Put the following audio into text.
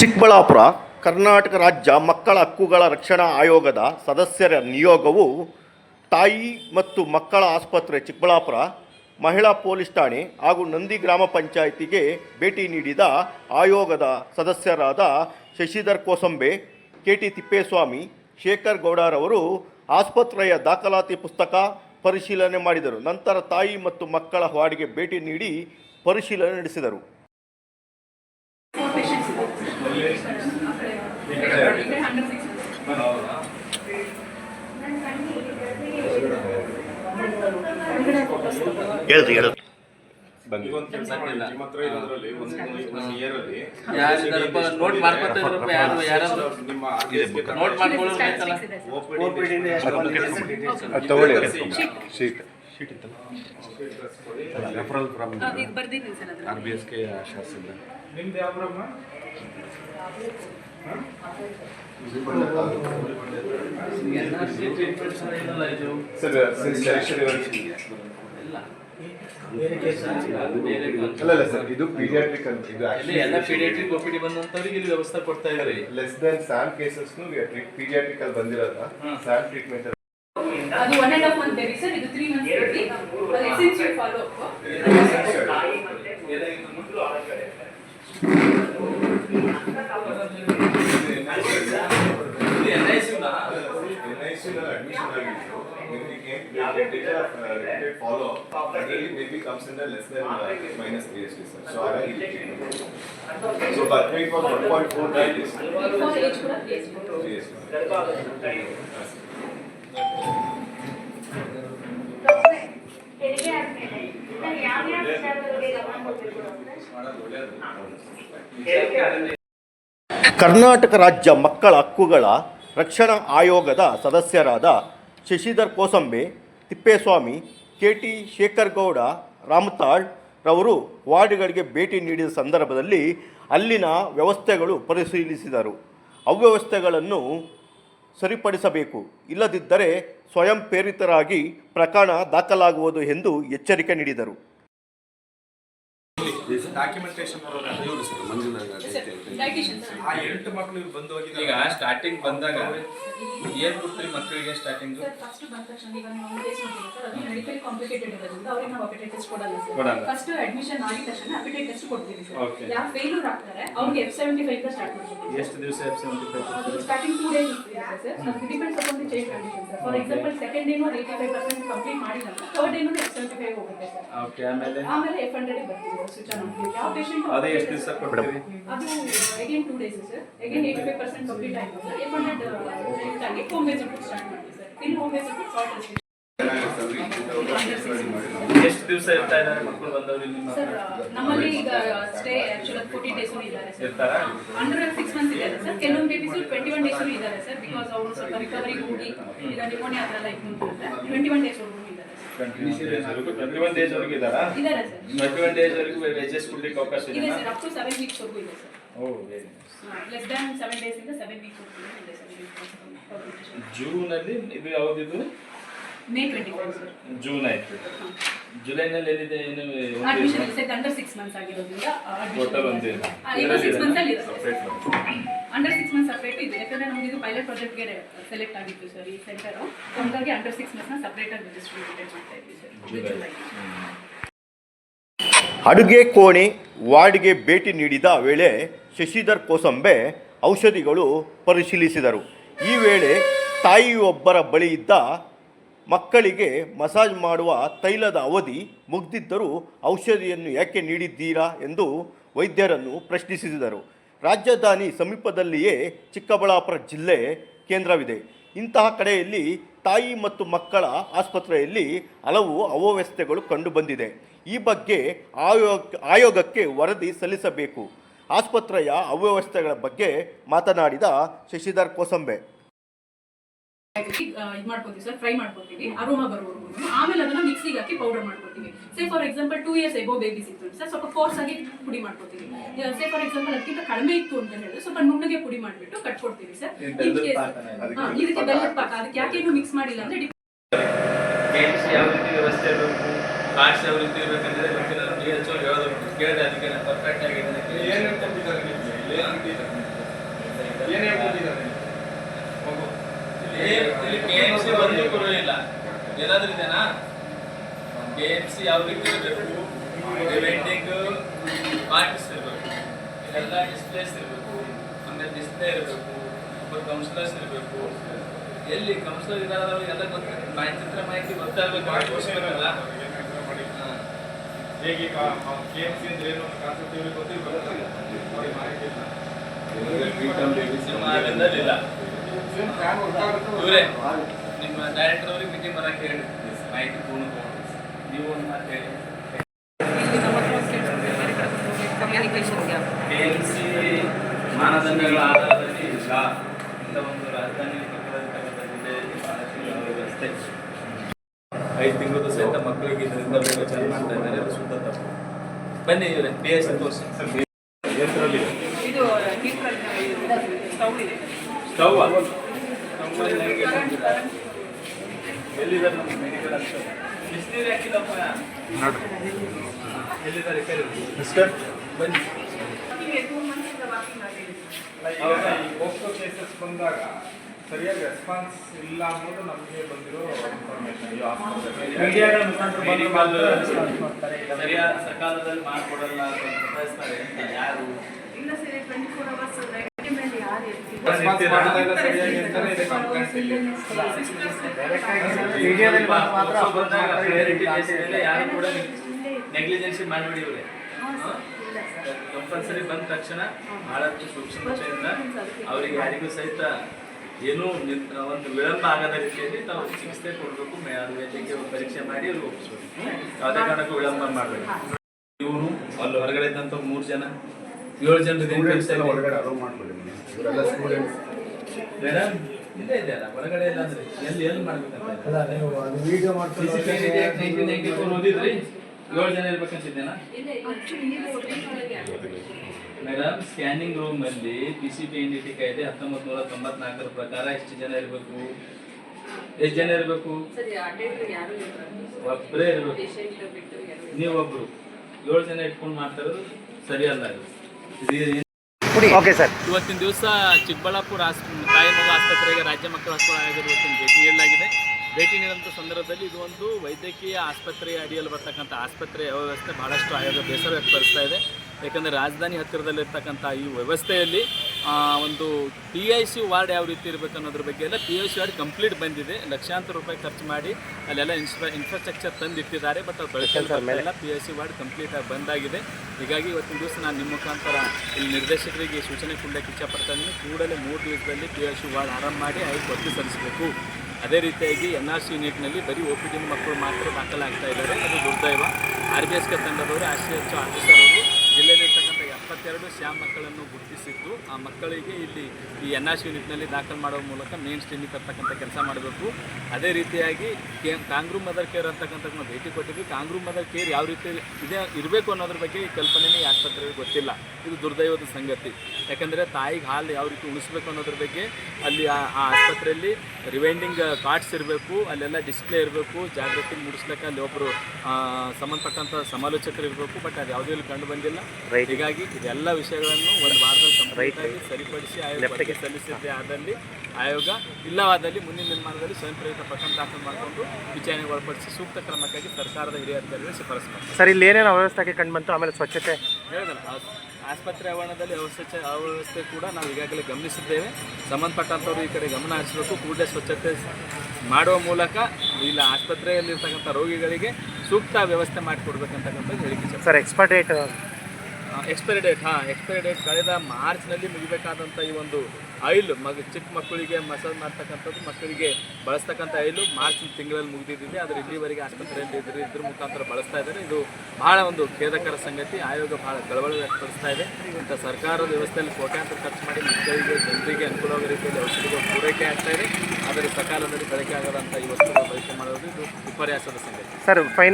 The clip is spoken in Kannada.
ಚಿಕ್ಕಬಳ್ಳಾಪುರ, ಕರ್ನಾಟಕ ರಾಜ್ಯ ಮಕ್ಕಳ ಹಕ್ಕುಗಳ ರಕ್ಷಣಾ ಆಯೋಗದ ಸದಸ್ಯರ ನಿಯೋಗವು ತಾಯಿ ಮತ್ತು ಮಕ್ಕಳ ಆಸ್ಪತ್ರೆ ಚಿಕ್ಕಬಳ್ಳಾಪುರ, ಮಹಿಳಾ ಪೊಲೀಸ್ ಠಾಣೆ ಹಾಗೂ ನಂದಿ ಗ್ರಾಮ ಪಂಚಾಯಿತಿಗೆ ಭೇಟಿ ನೀಡಿದ ಆಯೋಗದ ಸದಸ್ಯರಾದ ಶಶಿಧರ್ ಕೋಸಂಬೆ ಕೆ ಟಿ ತಿಪ್ಪೇಸ್ವಾಮಿ, ಶೇಖರ್ ಗೌಡರವರು ಆಸ್ಪತ್ರೆಯ ದಾಖಲಾತಿ ಪುಸ್ತಕ ಪರಿಶೀಲನೆ ಮಾಡಿದರು. ನಂತರ ತಾಯಿ ಮತ್ತು ಮಕ್ಕಳ ವಾರ್ಡ್ಗೆ ಭೇಟಿ ನೀಡಿ ಪರಿಶೀಲನೆ ನಡೆಸಿದರು. ಒಂದು ಒಂದು year ಅಲ್ಲಿ ಯಾರಿದಾರಪ್ಪ ನೋಟ್ ಮಾಡ್ಕೊತಾ ಯಾರು ಯಾರಾದ್ರು? ನೋಟ್ ಬೇಕಲ್ಲ OPD ತಗೊಳ್ಳಿ ಇತ್ತಲ್ಲ? Referral from R B S K ಶಾಸನ ನಿಮ್ದು ಯಾವ ಸರ್ ಅಲ್ಲ ಅಲ್ಲ ಸರ್ ಇದು ಪೀಡಿಯಾಟ್ರಿಕ್ ಅಂತ ಇದು ಇಲ್ಲಿ ಎಲ್ಲ ಪೀಡಿಯಾಟ್ರಿಕ್ ಒಪಿಡಿ ಬಂದಂತವ್ರಿಗೆ ಇಲ್ಲಿ ವ್ಯವಸ್ಥೆ ಕೊಡ್ತಾ ಇದ್ರಿ less than SAM cases pediatric ಅಲ್ಲಿ ಬಂದಿರೋದ? ಸ್ಯಾಮ್ ಟ್ರೀಟ್ಮೆಂಟ್ ಅದು one and half month baby sir ಇದು ತ್ರೀ ಮಂತ್ಸ್ ಬೇಬಿ ಅದು essential follow up N I C admission ಆಗಿತ್ತು ಫಾಲೋ ಅದರಲ್ಲಿ baby comes in less than minus three S sir so ಹಾಗಾಗಿ so but wait for one point four nine is for age ಕೂಡ ಏಜ್ ತ್ರೀ ಎಸ್ ತೆರಿಗೆ ಆದ್ಮೇಲೆ ಇನ್ನ ಯಾವ್ಯಾವ ವಿಚಾರಗಳಿಗೆ ಗಮನ ಕೊಡ್ಬೇಕು ಕರ್ನಾಟಕ ರಾಜ್ಯ ಮಕ್ಕಳ ಹಕ್ಕುಗಳ ರಕ್ಷಣಾ ಆಯೋಗದ ಸದಸ್ಯರಾದ ಶಶಿಧರ್ ಕೋಸಂಬೆ ತಿಪ್ಪೇಸ್ವಾಮಿ ಕೆ ಟಿ ಶೇಖರ್ಗೌಡ, ರಾಮತಾಳ್ ರವರು ವಾರ್ಡ್ಗಳಿಗೆ ಭೇಟಿ ನೀಡಿದ ಸಂದರ್ಭದಲ್ಲಿ ಅಲ್ಲಿನ ವ್ಯವಸ್ಥೆಗಳು ಪರಿಶೀಲಿಸಿದರು. ಅವ್ಯವಸ್ಥೆಗಳನ್ನು ಸರಿಪಡಿಸಬೇಕು. ಇಲ್ಲದಿದ್ದರೆ ಸ್ವಯಂ ಪ್ರೇರಿತರಾಗಿ ಪ್ರಕರಣ ದಾಖಲಾಗುವುದು ಎಂದು ಎಚ್ಚರಿಕೆ ನೀಡಿದರು. ಡಾಕ್ಯುಮೆಂಟೇಶನ್ ಆ ಎಂಟು ಮಕ್ಕಳು ಬಂದು ಹೋಗಿದ್ದಾರೆ. ಈಗ ಸ್ಟಾರ್ಟಿಂಗ್ ಬಂದಾಗ ಏನ್ ಕೊಡ್ತೀರಿ ಮಕ್ಕಳಿಗೆ ಸ್ಟಾರ್ಟಿಂಗ್ ಸರ್ ಫಸ್ಟ್ ಬಂದ ತಕ್ಷಣ ಈಗ ನೀವು ಒಂದು ಕೇಸ್ ನೋಡಿದ್ರೆ ಸರ್. ಅದು ಮೆಡಿಕಲ್ ಕಾಂಪ್ಲಿಕೇಟೆಡ್ ಇರೋದ್ರಿಂದ ಅವ್ರಿಗೆ ನಾವು ಅಪಿಟೈಟ್ ಟೆಸ್ಟ್ ಕೊಡಲ್ಲ. ಸರ್. ಫಸ್ಟ್ ಅಡ್ಮಿಷನ್ ಆಗಿದ ತಕ್ಷಣ ಅಪಿಟೈಟ್ ಟೆಸ್ಟ್ ಕೊಡ್ತೀವಿ ಸರ್. ಯಾರು ಫೇಲ್ಯೂರ್ ಆಗ್ತಾರೆ ಅವ್ರಿಗೆ ಎಫ್ ಸೆವೆಂಟಿ ಫೈವ್ ಸ್ಟಾರ್ಟ್ ಮಾಡ್ತೀವಿ ಎಷ್ಟು ದಿವಸ seventy five starting two days ಇರುತ್ತೆ ಸರ್. ಅದು depends upon the child condition sir for example second ಡೇನು ಅದು ಏಯ್ಟಿ ಫೈವ್ ಪರ್ಸೆಂಟ್ ಕಂಪ್ಲೀಟ್ ಮಾಡಿಲ್ಲ ಥರ್ಡ್ ಡೇನು ಎಫ್ ಸೆವೆಂಟಿ ಫೈವ್ ಹೋಗುತ್ತೆ ಸರ್ ಓಕೆ ಆಮೇಲೆ? ಆಮೇಲೆ ಎಫ್ ಹಂಡ್ರೆಡ್ ಬರ್ತೀವಿ ಸರ್ ಸ್ವಿಚ್ ಅದೇ ಎಷ್ಟು ದಿವಸ ಅದು again two days sir again eighty five percent complete ಆಯಿತು ಸರ್ ಎಫ್ ಹಂಡ್ರೆಡ್ ಆಗಿ home base start sir home salt ಎಷ್ಟು ದಿವಸ ಇರ್ತಾ ಇದ್ದಾರೆ ಮಕ್ಕಳು ಬಂದವರು ಸರ್ ನಮ್ಮಲ್ಲಿ ಈಗ ಸ್ಟೇ ಆಕ್ಚುಲಿ ಫೋರ್ಟಿ ಡೇಸ್ ಇದ್ದಾರೆ ಸರ್ ಇರ್ತಾರಾ? ಅಂಡರ್ ಸಿಕ್ಸ್ ಮಂತ್ ಇದ್ದಾರೆ ಸರ್ ಕೆಲವೊಂದು ಬೇಬೀಸ್ ಟ್ವೆಂಟಿ ಒನ್ ಡೇಸ್ ಇದ್ದಾರೆ ಸರ್ ಬಿಕಾಸ್ ಅವರು ಸ್ವಲ್ಪ ರಿಕವರಿ ಹೋಗಿ ಈಗ ನಿಮೋನಿಯಾ ಥರ ಲೈಕ್ ಟ್ವೆಂಟಿ ಒನ್ ಡೇಸ್ ಅವರು ಇದ್ದಾರೆ ಟ್ವೆಂಟಿ ಒನ್ ಡೇಸ್ ವರೆಗೂ ಇದ್ದಾರಾ? ಇದ್ದಾರೆ ಸರ್. ಟ್ವೆಂಟಿ ಒನ್ ಡೇಸ್ ವರೆಗೂ ವೆಜಸ್ ಕೊಡ್ಲಿಕ್ಕೆ ಅವಕಾಶ ಇದೆ sir up to seven weeks ವರೆಗೂ ಇದೆ sir. Oh very less days ಇಂದ 7 ವೀಕ್ಸ್ ವರೆಗೂ ಇದೆ ಸರ್ ಜೂನ್ ಅಲ್ಲಿ ಇದು. ಮೇ ಸರ್. ಜೂನ್ ಆಯ್ತು. ಜುಲೈನಲ್ಲಿ ಏನಿದೆ? ಏನು admission set under six months ಆಗಿರೋದ್ರಿಂದ Total ಒಂದು ಇದೆ. ಈಗ ಮಂತ್ಸ್ ಅಲ್ಲಿ ಇದೆ. Separate ಮಾಡಿ. ಅಂಡರ್ ಸಿಕ್ಸ್ ಮಂತ್ ಸಪ್ರೇಟ್ ಇದೆ. ಯಾಕಂದ್ರೆ ನಮ್ಗೆ ಇದು ಪೈಲಟ್ ಪ್ರಾಜೆಕ್ಟ್ಗೆ ಸೆಲೆಕ್ಟ್ ಆಗಿತ್ತು ಸರ್ ಈ ಸೆಂಟರ್ ಹಾಗಾಗಿ ಅಂಡರ್ ಸಿಕ್ಸ್ ಮಂತ್ಸ್ನ ಸಪ್ರೇಟ್ ಆಗಿ ಡಿಸ್ಟ್ರಿಬ್ಯೂಟೆಡ್ ಮಾಡ್ತಾ ಇದ್ವಿ ಸರ್ ಅಡುಗೆ ಕೋಣೆ ವಾರ್ಡ್ಗೆ ಭೇಟಿ ನೀಡಿದ ವೇಳೆ ಶಶಿಧರ್ ಕೋಸಂಬೆ ಔಷಧಿಗಳು ಪರಿಶೀಲಿಸಿದರು. ಈ ವೇಳೆ ತಾಯಿಯೊಬ್ಬರ ಬಳಿ ಇದ್ದ ಮಕ್ಕಳಿಗೆ ಮಸಾಜ್ ಮಾಡುವ ತೈಲದ ಅವಧಿ ಮುಗ್ದಿದ್ದರೂ ಔಷಧಿಯನ್ನು ಯಾಕೆ ನೀಡಿದ್ದೀರಾ ಎಂದು ವೈದ್ಯರನ್ನು ಪ್ರಶ್ನಿಸಿದರು. ರಾಜಧಾನಿ ಸಮೀಪದಲ್ಲಿಯೇ ಚಿಕ್ಕಬಳ್ಳಾಪುರ ಜಿಲ್ಲೆ ಕೇಂದ್ರವಿದೆ. ಇಂತಹ ಕಡೆಯಲ್ಲಿ ತಾಯಿ ಮತ್ತು ಮಕ್ಕಳ ಆಸ್ಪತ್ರೆಯಲ್ಲಿ ಹಲವು ಅವ್ಯವಸ್ಥೆಗಳು ಕಂಡುಬಂದಿದೆ. ಈ ಬಗ್ಗೆ ಆಯೋಗ, ಆಯೋಗಕ್ಕೆ ವರದಿ ಸಲ್ಲಿಸಬೇಕು. ಆಸ್ಪತ್ರೆಯ ಅವ್ಯವಸ್ಥೆಗಳ ಬಗ್ಗೆ ಮಾತನಾಡಿದ ಶಶಿಧರ್ ಕೋಸಂಬೆ. ಇದು ಮಾಡ್ಕೊತೀವಿ ಸರ್ ಫ್ರೈ ಮಾಡ್ಕೊತೀವಿ ಅರೋಮ ಬರುವವರೆಗೂ. ಆಮೇಲೆ ಅದನ್ನ ಮಿಕ್ಸಿಗೆ ಹಾಕಿ ಪೌಡರ್ ಮಾಡ್ಕೋತೀವಿ. Say for example two years above babies ಇತ್ತು ಸರ್ ಸ್ವಲ್ಪ ಕೋರ್ಸ್ ಆಗಿ ಪುಡಿ ಮಾಡ್ಕೋತೀವಿ. ಸೇ ಫಾರ್ ಎಕ್ಸಾಂಪಲ್ ಅದಕ್ಕಿಂತ ಕಡಿಮೆ ಇತ್ತು ಅಂತ ಹೇಳಿದ್ರೆ ಸ್ವಲ್ಪ ನುಣ್ಣಗೆ ಪುಡಿ ಮಾಡಿಬಿಟ್ಟು ಕಟ್ಕೊಡ್ತೀವಿ ಸರ್. ಇದಕ್ಕೆ ಬೆಲ್ಲದ ಪಾಕ ಅದಕ್ಕೆ ಯಾಕೆ ಇನ್ನೂ ಮಿಕ್ಸ್ ಮಾಡಿಲ್ಲ ಅಂದ್ರೆ ಗೇಮ್ಸ್ ಯಾವ ರೀತಿ ವ್ಯವಸ್ಥೆ ಇರಬೇಕು ಕಾರ್ಡ್ಸ್ ಯಾವ ರೀತಿ ಇರಬೇಕಂದ್ರೆ ಗೊತ್ತಿಲ್ಲ ಡಿ ಎಚ್ ಹೇಳೋದು ಕೇಳಿದೆ ಅದಕ್ಕೆ ನಾನು ಪರ್ಫೆಕ್ಟ್ ಏನ್ ಹೇಳ್ಕೊಂಡಿದ್ದಾರೆ? ಏನು ಮಗು ಇಲ್ಲಿ ಸಿ ಬಂದು ಕೊಡಲಿಲ್ಲ. ಏನಾದ್ರೂ ಇದೆನಾ? ಕೆಎಂಸಿ ಯಾವ ರೀತಿ ಇರಬೇಕು ವೆಂಡಿಂಗ್ ಪಾರ್ಟಿಸ್ ಇರಬೇಕು ಇದೆಲ್ಲ ಡಿಸ್ಪ್ಲೇಸ್ ಇರಬೇಕು. ಆಮೇಲೆ ಡಿಸ್ಪ್ಲೇ ಇರಬೇಕು. ಒಬ್ಬರು ಕೌನ್ಸಿಲರ್ಸ್ ಇರಬೇಕು. ಎಲ್ಲಿ ಕೌನ್ಸಿಲರ್ ಇದಾರಲ್ಲ ಎಲ್ಲ ಗೊತ್ತಿರ ಮಾಹಿತಿ ಮಾಹಿತಿ ಗೊತ್ತಾಗಬೇಕು. ತೋರಿಸ್ಬೇಕಲ್ಲ ಹಾಂ. ಹೇಗೆ ಕೆ ಎಂ ಸಿ ಅಂದ್ರೆ ಏನು ಕಾನ್ಸೆಪ್ಟ್ ಇವ್ರಿಗೆ ಗೊತ್ತಿರ್ಬೇಕಲ್ಲ ನೋಡಿ ಮಾಹಿತಿ ಇಲ್ಲ. ಇವರೇ ನಿಮ್ಮ ಡೈರೆಕ್ಟರ್ ಅವ್ರಿಗೆ ಮೀಟಿಂಗ್ ಬರಕ್ಕೆ ಹೇಳಿ. ಮಾಹಿತಿ ಪೂರ್ಣ ನೀವು ಒಂದು ಮಾತು ಹೇಳಿ. ಕೆ ಸಿ ಮಾನದಂಡಗಳ ಆಧಾರದಲ್ಲಿ ಇಲ್ಲ ಇಂಥ ಒಂದು ರಾಜಧಾನಿ ಪಕ್ಕದಲ್ಲಿರ್ತಕ್ಕಂಥ ಜಿಲ್ಲೆಯಲ್ಲಿ ಬಹಳಷ್ಟು ವ್ಯವಸ್ಥೆ ಐದು ತಿಂಗಳು ಸಹಿತ ಮಕ್ಕಳಿಗೆ ಇದರಿಂದ ವಿಚಾರ ಮಾಡ್ತಾ ಇದ್ದಾರೆ ಅದು ತಪ್ಪು. ಬನ್ನಿ ಇವರೇ ಬಿ ಎಸ್ ತೋರಿಸಿ ಸ್ಟವ್ ಎಲ್ಲಿದ್ದಾರೆ ನಮ್ಮ ಮೆಡಿಕಲ್ ಅಂತ ಬಿಸಿನೀರು ಹಾಕಿಲ್ಲಪ್ಪ ಎಲ್ಲಿದ್ದಾರೆ ಕರೀರಿ ಬನ್ನಿ ಪೋಸ್ಟೋ ಕೇಸಸ್ ಬಂದಾಗ ಸರಿಯಾಗಿ ರೆಸ್ಪಾನ್ಸ್ ಇಲ್ಲ ಅನ್ನೋದು ನಮಗೆ ಬಂದಿರೋ ಇನ್ಫಾರ್ಮೇಶನ್ ಆಸ್ಪತ್ರೆ ಮೆಡಿಕಲ್ ಸರಿಯಾದ ಸಕಾಲದಲ್ಲಿ ಮಾಡಿಕೊಡಲ್ಲ ಅಂತ ಯಾರು? ಇಲ್ಲ ಸರಿ ಟ್ವೆಂಟಿ ಫೋರ್ ಅವರ್ಸ್ ನೆಗ್ಲಿಜೆನ್ಸಿ ಮಾಡಬೇಡಿ ಇವ್ರೆ ಕಂಪಲ್ಸರಿ ಬಂದ ತಕ್ಷಣ ಬಹಳಷ್ಟು ಸೂಕ್ಷ್ಮತೆಯಿಂದ ಅವರಿಗೆ ಯಾರಿಗೂ ಸಹಿತ ಏನೂ ಒಂದು ವಿಳಂಬ ಆಗದ ರೀತಿಯಲ್ಲಿ ತಾವು ಚಿಕಿತ್ಸೆ ಕೊಡಬೇಕು. ವೈದ್ಯಕೀಯ ಪರೀಕ್ಷೆ ಮಾಡಿ ಅವ್ರಿಗೆ ಒಪ್ಪಿಸ್ಬೇಕು ಯಾವುದೇ ಕಾರಣಕ್ಕೂ ವಿಳಂಬ ಮಾಡಬೇಕು ಇವರು ಅಲ್ಲಿ ಹೊರಗಡೆ ಇದ್ದಂಥ ಮೂರು ಜನ ಏಳು ಜನರಿಗೆ ಒಳಗಡೆ ಅಲೋ ಮಾಡ್ಕೊಳ್ಳಿ ಇವರೆಲ್ಲ ಸ್ಟೂಡೆಂಟ್ಸ್ ಮೇಡಮ್ ಇಲ್ಲೇ ಇದೆ ಅಲ್ಲ? ಹೊರಗಡೆ ಇಲ್ಲ ಅಂದ್ರೆ ಎಲ್ಲಿ ಎಲ್ಲಿ ಮಾಡ್ಬೇಕಂತ ಅಲ್ಲ ನೀವು ಅದು ವಿಡಿಯೋ ನೈನ್ಟೀನ್ ನೈನ್ಟಿ ಫೋರ್ ಓದಿದ್ರಿ ಏಳು ಜನ ಇರ್ಬೇಕಂತಿದ್ದೇನಾ ಮೇಡಮ್ ಸ್ಕ್ಯಾನಿಂಗ್ ರೂಮ್ ಅಲ್ಲಿ P C P N D T ಕಾಯ್ದೆ ಹತ್ತೊಂಬತ್ತು ನೂರ ತೊಂಬತ್ನಾಲ್ಕರ ಪ್ರಕಾರ ಎಷ್ಟು ಜನ ಇರಬೇಕು. ಎಷ್ಟು ಜನ ಇರಬೇಕು? ಸರಿ ಒಬ್ಬರೇ ಇರಬೇಕು? ಪೇಷಂಟ್ ಬಿಟ್ಟು ಯಾರು ನೀವು ಒಬ್ರು ಏಳು ಜನ ಇಟ್ಕೊಂಡು ಮಾಡ್ತಾರೋ ಸರಿಯಲ್ಲ ಅಲ್ಲ ಇದು. ಓಕೆ ಸರ್ ಇವತ್ತಿನ ದಿವಸ ಚಿಕ್ಕಬಳ್ಳಾಪುರ ತಾಯಿ ಮಗು ಆಸ್ಪತ್ರೆಗೆ ರಾಜ್ಯ ಮಕ್ಕಳ ಹಾಸ್ಪಿಟಲ್ ಆಯೋಗದ ಇವತ್ತಿನ ಭೇಟಿ ನೀಡಲಾಗಿದೆ. ಭೇಟಿ ನೀಡಿದಂಥ ಸಂದರ್ಭದಲ್ಲಿ ಇದು ಒಂದು ವೈದ್ಯಕೀಯ ಆಸ್ಪತ್ರೆಯ ಅಡಿಯಲ್ಲಿ ಬರ್ತಕ್ಕಂಥ ಆಸ್ಪತ್ರೆಯ ವ್ಯವಸ್ಥೆ ಬಹಳಷ್ಟು ಆಯೋಗ ಬೇಸರ ವ್ಯಕ್ತಪಡಿಸ್ತಾ ಇದೆ. ಯಾಕಂದರೆ ರಾಜಧಾನಿ ಹತ್ತಿರದಲ್ಲಿರ್ತಕ್ಕಂಥ ಈ ವ್ಯವಸ್ಥೆಯಲ್ಲಿ ಒಂದು ಪಿ ಐ ಸಿ ವಾರ್ಡ್ ಯಾವ ರೀತಿ ಇರಬೇಕು ಅನ್ನೋದ್ರ ಬಗ್ಗೆ ಎಲ್ಲ P I C ward complete ಬಂದಿದೆ. ಲಕ್ಷಾಂತರ ರೂಪಾಯಿ ಖರ್ಚು ಮಾಡಿ ಅಲ್ಲೆಲ್ಲ ಇನ್ಫ್ರಾ ಇನ್ಫ್ರಾಸ್ಟ್ರಕ್ಚರ್ ತಂದಿಟ್ಟಿದ್ದಾರೆ ಬಟ್ ಅದು ಎಲ್ಲ P I C ward complete ಆಗಿ ಬಂದಾಗಿದೆ. ಹೀಗಾಗಿ ಇವತ್ತಿನ ದಿವಸ ನಾನು ನಿಮ್ಮ ಮುಖಾಂತರ ಇಲ್ಲಿ ನಿರ್ದೇಶಕರಿಗೆ ಸೂಚನೆ ಕೊಡಲಿಕ್ಕೆ ಇಚ್ಛಪಡ್ತಾನೆ ಕೂಡಲೇ ಮೂರು ದಿವಸದಲ್ಲಿ ಪಿ ಐ ಸಿ ವಾರ್ಡ್ ಆರಂಭ ಮಾಡಿ ಅವ್ರಿಗೆ ಬದಲು ಸಲ್ಲಿಸಬೇಕು. ಅದೇ ರೀತಿಯಾಗಿ ಎನ್ ಆರ್ ಸಿ ಯೂನಿಟ್ನಲ್ಲಿ ಬರೀ ಒ ಪಿ ಡಿ ಮಕ್ಕಳು ಮಾತ್ರ ದಾಖಲಾಗ್ತಾ ಇದ್ದಾರೆ. ಅದು ದುರ್ದೈವ. ಆರ್ ಬಿ ಎಸ್ ಕೆ ತಂಡದವರು ಆರ್ ಸಿ ಎಚ್ ಆಫೀಸರ್ ಜಿಲ್ಲೆಯಲ್ಲಿರ್ತಕ್ಕಂಥ ಶ್ಯಾಮ್ ಮಕ್ಕಳನ್ನು ಗುರುತಿಸಿದ್ದು ಆ ಮಕ್ಕಳಿಗೆ ಇಲ್ಲಿ ಈ ಎನ್ ಆರ್ ಸಿ ಯೂನಿಟ್ನಲ್ಲಿ ದಾಖಲು ಮಾಡುವ ಮೂಲಕ ಮೇನ್ ಸ್ಟ್ರೀಮಿಗೆ ತರ್ತಕ್ಕಂಥ ಕೆಲಸ ಮಾಡಬೇಕು. ಅದೇ ರೀತಿಯಾಗಿ ಕೆ ಕಾಂಗ್ರೂ ಮದರ್ ಕೇರ್ ಅಂತಕ್ಕಂಥ ನಾವು ಭೇಟಿ ಕೊಟ್ಟಿದ್ವಿ. ಕಾಂಗ್ರೂ ಮದರ್ ಕೇರ್ ಯಾವ ರೀತಿ ಇದೆ ಇರಬೇಕು ಅನ್ನೋದ್ರ ಬಗ್ಗೆ ಈ ಕಲ್ಪನೆನೇ ಈ ಆಸ್ಪತ್ರೆಗೆ ಗೊತ್ತಿಲ್ಲ. ಇದು ದುರ್ದೈವದ ಸಂಗತಿ. ಯಾಕಂದರೆ ತಾಯಿಗೆ ಹಾಲು ಯಾವ ರೀತಿ ಉಣಿಸ್ಬೇಕು ಅನ್ನೋದ್ರ ಬಗ್ಗೆ ಅಲ್ಲಿ ಆ ಆ ಆಸ್ಪತ್ರೆಯಲ್ಲಿ ರಿವೈಂಡಿಂಗ್ ಕಾರ್ಡ್ಸ್ ಇರಬೇಕು ಅಲ್ಲೆಲ್ಲ ಡಿಸ್ಪ್ಲೇ ಇರಬೇಕು ಜಾಗೃತಿ ಮೂಡಿಸ್ಲಿಕ್ಕೆ ಅಲ್ಲಿ ಒಬ್ಬರು ಸಂಬಂಧಪಟ್ಟಂಥ ಸಮಾಲೋಚಕರು ಇರಬೇಕು ಬಟ್ ಅದು ಯಾವುದೇ ಇಲ್ಲಿ ಕಂಡು ಬಂದಿಲ್ಲ. ಹೀಗಾಗಿ ಇದೆಲ್ಲ ವಿಷಯಗಳನ್ನು ಒಂದು ವಾರದಲ್ಲಿ ಕಂಪ್ಲೀಟ್ ಆಗಿ ಸರಿಪಡಿಸಿ ಆಯೋಗಕ್ಕೆ ಸಲ್ಲಿಸಿದ್ದೆ ಆದಲ್ಲಿ ಆಯೋಗ ಇಲ್ಲವಾದಲ್ಲಿ ಮುಂದಿನ ನಿರ್ಮಾಣದಲ್ಲಿ ಸ್ವಯಂ ಪ್ರೇರಿತ ಪ್ರಕರಣ ದಾಖಲು ಮಾಡಿಕೊಂಡು ವಿಚಾರಣೆಗೆ ಒಳಪಡಿಸಿ ಸೂಕ್ತ ಕ್ರಮಕ್ಕಾಗಿ ಸರ್ಕಾರದ ಹಿರಿಯ ಅಧಿಕಾರಿಗಳು ಶಿಫಾರಸು ಮಾಡ್ತಾರೆ ಸರ್ ಇಲ್ಲಿ ಏನೇನು ಅವ್ಯವಸ್ಥೆ ಕಂಡು ಬಂತು ಆಮೇಲೆ ಸ್ವಚ್ಛತೆ? ಹೇಳಿದಲ್ಲ ಆಸ್- ಆಸ್ಪತ್ರೆ ಆವರಣದಲ್ಲಿ ಅವಶ್ಯಕ ಅವ್ಯವಸ್ಥೆ ಕೂಡ ನಾವು ಈಗಾಗಲೇ ಗಮನಿಸಿದ್ದೇವೆ. ಸಂಬಂಧಪಟ್ಟಂಥವ್ರು ಈ ಕಡೆ ಗಮನ ಹರಿಸಬೇಕು. ಕೂಡಲೇ ಸ್ವಚ್ಛತೆ ಮಾಡುವ ಮೂಲಕ ಇಲ್ಲ ಆಸ್ಪತ್ರೆಯಲ್ಲಿರ್ತಕ್ಕಂಥ ರೋಗಿಗಳಿಗೆ ಸೂಕ್ತ ವ್ಯವಸ್ಥೆ ಮಾಡಿಕೊಡ್ಬೇಕಂತಕ್ಕಂಥದ್ದು ಹೇಳಿಕೆ sir expert date expiry date ಹಾಂ ಎಕ್ಸ್ಪೈರಿ ಡೇಟ್ ಕಳೆದ ಮಾರ್ಚ್ನಲ್ಲಿ ಮುಗಿಬೇಕಾದಂಥ ಈ ಒಂದು ಆಯಿಲ್ ಮಗ, ಚಿಕ್ಕ ಮಕ್ಕಳಿಗೆ ಮಸಾಜ್ ಮಾಡ್ತಕ್ಕಂಥದ್ದು, ಮಕ್ಕಳಿಗೆ ಬಳಸ್ತಕ್ಕಂಥ ಆಯಿಲು ಮಾರ್ಚ್ ತಿಂಗಳಲ್ಲಿ ಮುಗಿದಿದ್ದಿದೆ. ಆದರೆ ಇಲ್ಲಿವರೆಗೆ ಆಸ್ಪತ್ರೆಯಲ್ಲಿ ಇದ್ರ ಇದ್ರ ಮುಖಾಂತರ ಬಳಸ್ತಾ ಇದ್ದಾರೆ. ಇದು ಬಹಳ ಒಂದು ಖೇದಕರ ಸಂಗತಿ. ಆಯೋಗ ಬಹಳ ಕಳವಳ ವ್ಯಕ್ತಪಡಿಸ್ತಾ ಇದೆ. ಇಂಥ ಸರ್ಕಾರದ ವ್ಯವಸ್ಥೆಯಲ್ಲಿ ಕೋಟ್ಯಾಂತರ ಖರ್ಚು ಮಾಡಿ ಮಕ್ಕಳಿಗೆ, ಜನರಿಗೆ ಅನುಕೂಲವಾಗೋ ರೀತಿಯಲ್ಲಿ ಔಷಧಿಗಳು ಪೂರೈಕೆ ಆಗ್ತಾ ಇದೆ. ಆದರೆ ಸಕಾಲದಲ್ಲಿ ಬಳಕೆ ಆಗದಂಥ ಈ ವಸ್ತುಗಳ ಬಳಕೆ ಮಾಡೋದು ಇದು ವಿಪರ್ಯಾಸದ ಸಂಗತಿ. Sir final